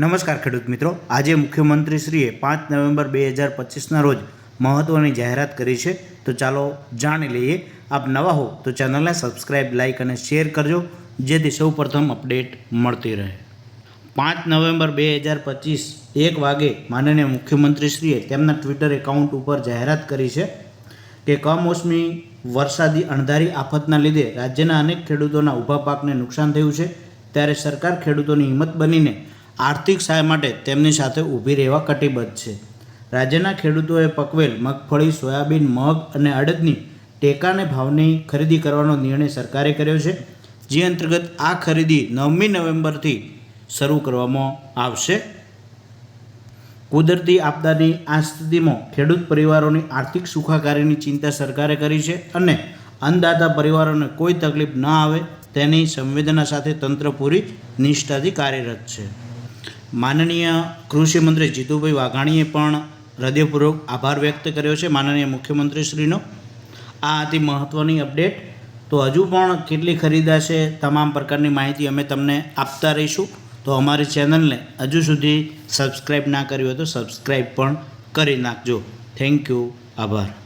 નમસ્કાર ખેડૂત મિત્રો. આજે મુખ્યમંત્રીશ્રીએ પાંચ નવેમ્બર બે હજાર પચીસના રોજ મહત્ત્વની જાહેરાત કરી છે. તો ચાલો જાણી લઈએ. આપ નવા હો તો ચેનલને સબસ્ક્રાઈબ લાઇક અને શેર કરજો, જેથી સૌ પ્રથમ અપડેટ મળતી રહે. પાંચ નવેમ્બર બે હજાર પચીસ એક વાગે માનનીય મુખ્યમંત્રીશ્રીએ તેમના ટ્વિટર એકાઉન્ટ ઉપર જાહેરાત કરી છે કે કમોસમી વરસાદી અણધારી આફતના લીધે રાજ્યના અનેક ખેડૂતોના ઊભા પાકને નુકસાન થયું છે. ત્યારે સરકાર ખેડૂતોની હિંમત બનીને આર્થિક સહાય માટે તેમની સાથે ઊભી રહેવા કટિબદ્ધ છે. રાજ્યના ખેડૂતોએ પકવેલ, મગફળી, સોયાબીન, મગ અને અડદની ટેકાને ભાવની ખરીદી કરવાનો નિર્ણય સરકારે કર્યો છે, જે અંતર્ગત આ ખરીદી નવમી નવેમ્બરથી શરૂ કરવામાં આવશે. કુદરતી આપદાની આ સ્થિતિમાં ખેડૂત પરિવારોની આર્થિક સુખાકારીની ચિંતા સરકારે કરી છે અને અન્નદાતા પરિવારોને કોઈ તકલીફ ન આવે તેની સંવેદના સાથે તંત્ર પૂરી નિષ્ઠાથી કાર્યરત છે. માનનીય કૃષિમંત્રી જીતુભાઈ વાઘાણીએ પણ હૃદયપૂર્વક આભાર વ્યક્ત કર્યો છે માનનીય મુખ્યમંત્રીશ્રીનો. આ હતી મહત્ત્વની અપડેટ. તો હજુ પણ કેટલી ખરીદાશે તમામ પ્રકારની માહિતી અમે તમને આપતા રહીશું. તો અમારી ચેનલને હજુ સુધી સબસ્ક્રાઈબ ના કરી હોય તો સબસ્ક્રાઈબ પણ કરી નાખજો. Thank you. આભાર.